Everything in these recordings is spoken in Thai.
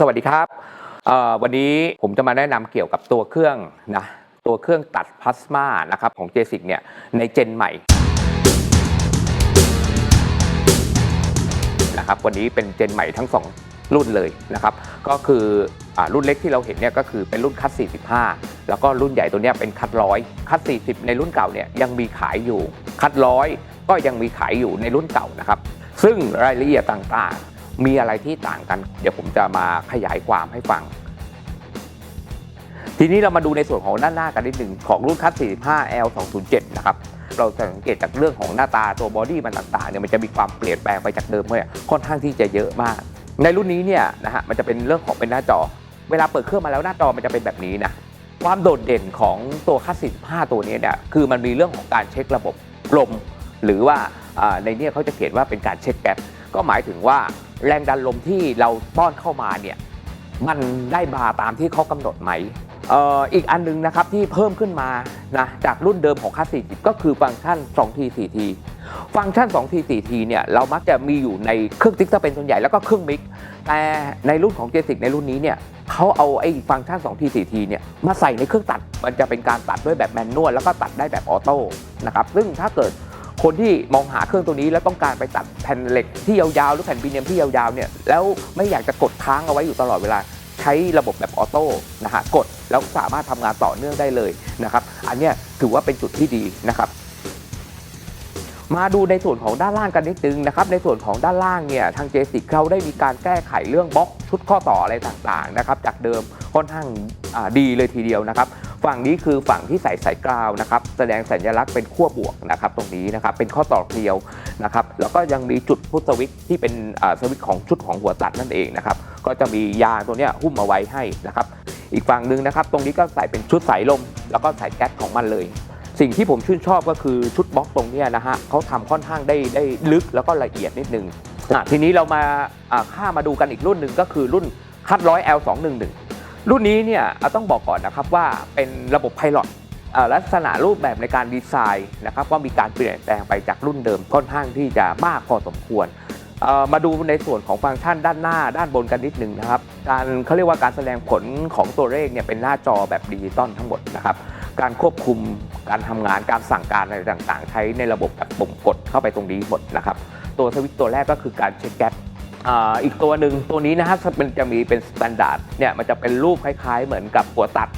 สวัสดีครับวันนี้ผมจะมาแนะนำเกี่ยวกับตัวเครื่องนะตัวเครื่องตัดพลาสมานะครับของ j จ i c เนี่ยในเจนใหม่นะครับวันนี้เป็นเจนใหม่ทั้ง 2 รุ่นเลยนะครับก็คืออรุ่นเล็กที่เราเห็นเนี่ยก็คือเป็นรุ่นคัส45 แล้วก็รุ่นใหญ่ตัวเนี้ยเป็นคัดร้อยคัด 40 ในรุ่นเก่าเนี่ยยังมีขายอยู่คัดร้อยก็ยังมีขายอยู่ในรุ่นเก่านะครับซึ่งรายละเอียดต่าง มีอะไรที่ต่างกัน เดี๋ยวผมจะมาขยายความให้ฟัง ทีนี้เรามาดูในส่วนของด้านหน้ากันนิดหนึ่งของรุ่นคัส 45L 207 นะครับ เราสังเกตจากเรื่องของหน้าตาตัวบอดี้มันต่างๆเนี่ยมันจะมีความเปลี่ยนแปลงไปจากเดิมเนี่ยค่อนข้างที่จะเยอะมาก ในรุ่นนี้เนี่ยนะฮะมันจะเป็นเรื่องของเป็นหน้าจอ เวลาเปิดเครื่องมาแล้วหน้าจอมันจะเป็นแบบนี้นะความโดดเด่นของตัวคัส 45 ตัวนี้เนี่ยคือมันมีเรื่องของการเช็คระบบลมหรือว่าในนี้เขาจะเขียนว่าเป็นการเช็คแก๊สก็หมายถึงว่า แรงดันลมที่เราป้อนเข้ามาเนี่ยมันได้มาตามที่เขากำหนดไหมอออีกอันหนึงนะครับที่เพิ่มขึ้นมานะจากรุ่นเดิมของคัส40 ก็คือฟังก์ชัน 2T 4T ฟังก์ชัน 2T 4T เนี่ยเรามักจะมีอยู่ในเครื่องติ๊กซะเป็นส่วนใหญ่แล้วก็เครื่องมิก แต่ในรุ่นของ j จ i c ในรุ่นนี้เนี่ยเขาเอาไอ้ฟังก์ชัน 2T 4T เนี่ยมาใส่ในเครื่องตัด มันจะเป็นการตัดด้วยแบบแมนนวลแล้วก็ตัดได้แบบออโต้นะครับซึ่งถ้าเกิด คนที่มองหาเครื่องตัวนี้แล้วต้องการไปตัดแผ่นเหล็กที่ยาวๆหรือแผ่นบีเนียมที่ยาวๆเนี่ยแล้วไม่อยากจะกดค้างเอาไว้อยู่ตลอดเวลาใช้ระบบแบบออโต้นะฮะกดแล้วสามารถทำงานต่อเนื่องได้เลยนะครับ อันเนี้ยถือว่าเป็นจุดที่ดีนะครับ มาดูในส่วนของด้านล่างกันนิดนึงนะครับ ในส่วนของด้านล่างเนี่ยทางเจสิกเขาได้มีการแก้ไขเรื่องบล็อกชุดข้อต่ออะไรต่างๆนะครับ จากเดิมค่อนข้างดีเลยทีเดียวนะครับ ฝั่งนี้คือฝั่งที่ใส่สายกราวนะครับแสดงสัญลักษณ์เป็นขั้วบวกนะครับตรงนี้นะครับเป็นข้อต่อเกลียวนะครับแล้วก็ยังมีจุดพุทสวิตที่เป็นสวิตของชุดของหัวตัดนั่นเองนะครับก็จะมียาตัวนี้หุ้มเอาไว้ให้นะครับอีกฝั่งหนึ่งนะครับตรงนี้ก็ใส่เป็นชุดสายลม แล้วก็สายแก๊สของมันเลย สิ่งที่ผมชื่นชอบก็คือชุดบล็อกตรงนี้นะฮะเขาทำค่อนข้างได้ได้ลึกแล้วก็ละเอียดนิดนึงทีนี้เรามาอ่าข้ามมาดูกันอีกรุ่นหนึ่งก็คือรุ่นคัดร้อย L 2 1 1 รุ่นนี้เนี่ยอะต้องบอกก่อนนะครับว่าเป็นระบบไพลอตลักษณะรูปแบบในการดีไซน์นะครับว่ามีการเปลี่ยนแปลงไปจากรุ่นเดิมค่อนข้างที่จะมากพอสมควร มาดูในส่วนของฟังก์ชันด้านหน้าด้านบนกันนิดหนึ่งนะครับ การเขาเรียกว่าการแสดงผลของตัวเลขเนี่ยเป็นหน้าจอแบบดิจิตอลทั้งหมดนะครับการควบคุมการทำงานการสั่งการอะไรต่างๆ ใช้ในระบบแบบปุ่มกดเข้าไปตรงนี้หมดนะครับตัวสวิตช์ตัวแรกก็คือการเช็คแก๊ส อีกตัวหนึ่งตัวนี้นะครับมันจะมีเป็นสแตนดาร์ดเนี่ยมันจะเป็นรูปคล้าย ๆ เหมือนกับหัวตัด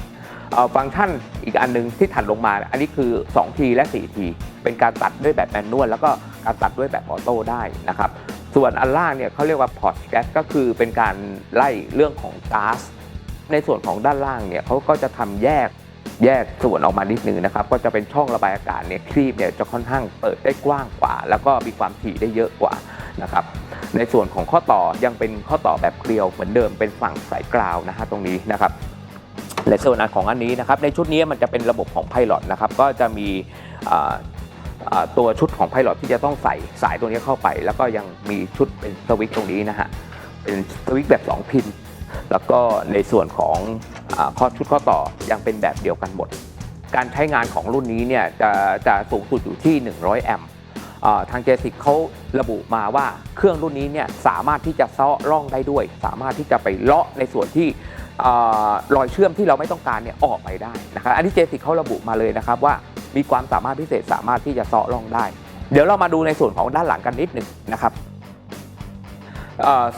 ฟังก์ชันอีกอันหนึงที่ถัดลงมา อันนี้คือ 2T และ 4T เป็นการตัดด้วยแบบแมนนวลแล้วก็การตัดด้วยแบบออโต้ได้นะครับ ส่วนอันล่างเนี่ยเขาเรียกว่าพอร์ตแก๊สก็คือเป็นการไล่เรื่องของก๊าซในส่วนของด้านล่างเนี่ยเขาก็จะทำแยกแยกส่วนออกมานิดนึงนะครับ ก็จะเป็นช่องระบายอากาศเนี่ยครีบเนี่ยจะค่อนข้างเปิดได้กว้างกว่า แล้วก็มีความถี่ได้เยอะกว่านะครับ ในส่วนของข้อต่อยังเป็นข้อต่อแบบเกลียวเหมือนเดิมเป็นฝั่งสายกราวนะฮะตรงนี้นะครับในส่วนอันของอันนี้นะครับในชุดนี้มันจะเป็นระบบของไพลอตนะครับก็จะมีตัวชุดของไพลอตที่จะต้องใส่สายตัวนี้เข้าไป แล้วก็ยังมีชุดเป็นสวิตช์ตรงนี้นะฮะเป็นสวิตช์แบบ 2 พิน แล้วก็ในส่วนของอข้อชุดข้อต่อยังเป็นแบบเดียวกันหมด การใช้งานของรุ่นนี้เนี่ยจะจะสูงสุดอยู่ที่ 100 แอมป์อ่า ทางเจสิกเขาระบุมาว่าเครื่องรุ่นนี้เนี่ยสามารถที่จะเซาะร่องได้ด้วย สามารถที่จะไปเลาะในส่วนที่รอยเชื่อมที่เราไม่ต้องการเนี่ยออกไปได้นะครับอันนี้เจสิกเขาระบุมาเลยนะครับว่ามีความสามารถพิเศษสามารถที่จะเซาะร่องได้ เดี๋ยวเรามาดูในส่วนของด้านหลังกันนิดหนึ่งนะครับ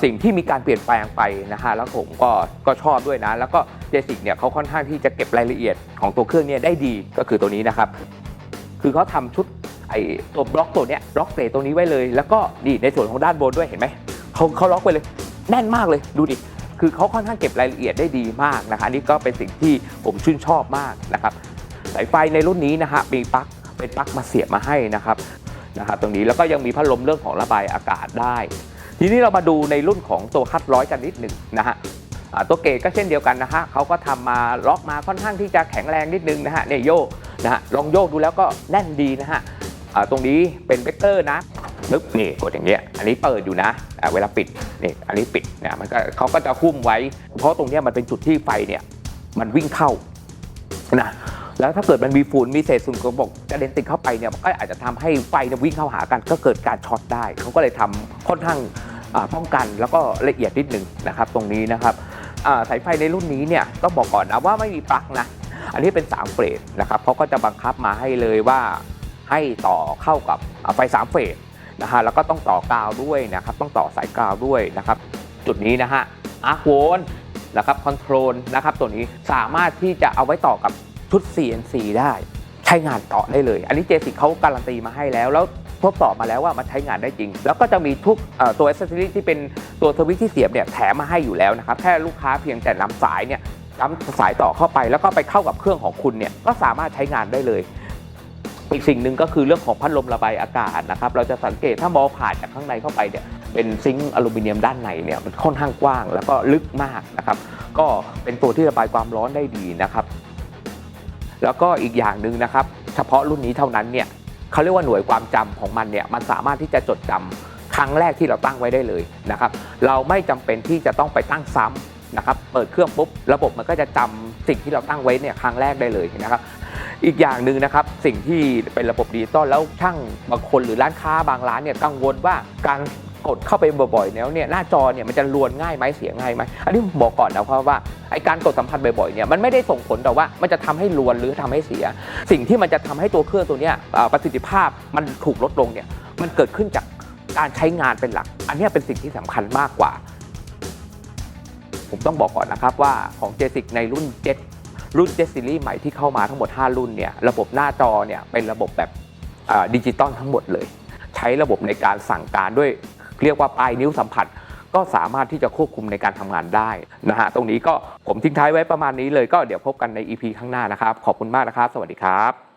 สิ่งที่มีการเปลี่ยนแปลงไปนะฮะแล้วผมก็ก็ชอบด้วยนะ แล้วก็เจสิกเนี่ยเขาค่อนข้างที่จะเก็บรายละเอียดของตัวเครื่องเนี่ยได้ดีก็คือตัวนี้นะครับ คือเขาทำชุด ไอ้ตัวบล็อกตัวเนี้ยบล็อกเตตัวนี้ไว้เลย แล้วก็นี่ในส่วนของด้านบนด้วยเห็นไหมเขาเขาล็อกไปเลยแน่นมากเลยดูดิคือเขาค่อนข้างเก็บรายละเอียดได้ดีมากนะคะนี่ก็เป็นสิ่งที่ผมชื่นชอบมากนะครับสายไฟในรุ่นนี้นะฮะมีปลั๊กเป็นปลั๊กมาเสียบมาให้นะครับนะครับตรงนี้แล้วก็ยังมีพัดลมเรื่องของระบายอากาศได้ ทีนี้เรามาดูในรุ่นของตัวคัดร้อยกันนิดหนึ่งนะฮะตัวเกรดก็เช่นเดียวกันนะฮะเขาก็ทำมาล็อกมาค่อนข้างที่จะแข็งแรงนิดนึงนะฮะเนี่ยโยกนะฮะลองโยกดูแล้วก็แน่นดีนะฮะ ตรงนี้เป็นเวกเตอร์นะนึกนี่กดอย่างเงี้ย อันนี้เปิดอยู่นะอ่าเวลาปิดนี่อันนี้ปิดเนี่ยมันก็เขาก็จะหุ้มไว้ เพราะตรงเนี้ยมันเป็นจุดที่ไฟเนี่ยมันวิ่งเข้านะแล้วถ้าเกิดมันมีฝุ่นมีเศษฝุ่นกระบอกกระเด็นติดเข้าไปเนี่ยมันก็อาจจะทำให้ไฟเนี่ยวิ่งเข้าหากันก็เกิดการช็อตได้ เขาก็เลยทำค่อนข้างป้องกันแล้วก็ละเอียดนิดหนึ่งนะครับ ตรงนี้นะครับสายไฟในรุ่นนี้เนี่ยต้องบอกก่อนนะว่าไม่มีปลั๊กนะ อันนี้เป็น3เฟสนะครับเขาก็จะบังคับมาให้เลยว่า ให้ต่อเข้ากับอ่าไฟ3เฟสนะฮะแล้วก็ต้องต่อกาวด้วยนะครับต้องต่อสายกาวด้วยนะครับจุดนี้นะฮะอาร์คโวลนะครับคอนโทรลนะครับตัวนี้สามารถที่จะเอาไว้ต่อกับชุด CNC ได้ใช้งานต่อได้เลย อันนี้เจสิกเขาการันตีมาให้แล้ว แล้วทดสอบมาแล้วว่ามันใช้งานได้จริง แล้วก็จะมีทุกตัวอ c เซสซอรี่ที่เป็นตัวสวิตช์ที่เสียบเนี่ยแถมมาให้อยู่แล้วนะครับแค่ลูกค้าเพียงแต่นำสายเนี่ยนำสายต่อเข้าไป แล้วก็ไปเข้ากับเครื่องของคุณเนี่ยก็สามารถใช้งานได้เลย อีกสิ่งหนึ่งก็คือเรื่องของพัดลมระบายอากาศนะครับ เราจะสังเกตถ้ามองผ่านจากข้างในเข้าไปเนี่ยเป็นซิงค์อลูมิเนียมด้านในเนี่ยมันค่อนข้างกว้างแล้วก็ลึกมากนะครับ ก็เป็นตัวที่ระบายความร้อนได้ดีนะครับ แล้วก็อีกอย่างหนึ่งนะครับ เฉพาะรุ่นนี้เท่านั้นเนี่ยเขาเรียกว่าหน่วยความจำของมันเนี่ยมันสามารถที่จะจดจำครั้งแรกที่เราตั้งไว้ได้เลยนะครับ เราไม่จำเป็นที่จะต้องไปตั้งซ้ำนะครับ เปิดเครื่องปุ๊บระบบมันก็จะจำสิ่งที่เราตั้งไว้เนี่ยครั้งแรกได้เลยนะครับ อีกอย่างหนึ่งนะครับสิ่งที่เป็นระบบดิจิตอลแล้วช่างบางคนหรือร้านค้าบางร้านเนี่ยกังวลว่าการกดเข้าไปบ่อยๆแล้วเนี่ยหน้าจอเนี่ยมันจะลวนง่ายไหมเสียง่ายไหมอันนี้บอกก่อนนะครับว่าไอการกดสัมผัสบ่อยๆเนี่ยมันไม่ได้ส่งผลแต่ว่ามันจะทำให้ลวนหรือทำให้เสีย สิ่งที่มันจะทำให้ตัวเครื่องตัวเนี้ยประสิทธิภาพมันถูกลดลงเนี่ยมันเกิดขึ้นจากการใช้งานเป็นหลัก อันนี้เป็นสิ่งที่สำคัญมากกว่า ผมต้องบอกก่อนนะครับว่าของเจสิกในรุ่น7 รุ่นเจสซีรีส์ใหม่ที่เข้ามาทั้งหมด 5 รุ่นเนี่ยระบบหน้าจอเนี่ยเป็นระบบแบบดิจิตอลทั้งหมดเลย ใช้ระบบในการสั่งการด้วยเรียกว่าปลายนิ้วสัมผัส ก็สามารถที่จะควบคุมในการทำงานได้นะฮะตรงนี้ก็ผมทิ้งท้ายไว้ประมาณนี้เลยก็เดี๋ยวพบกันใน EP ข้างหน้านะครับ ขอบคุณมากนะครับ สวัสดีครับ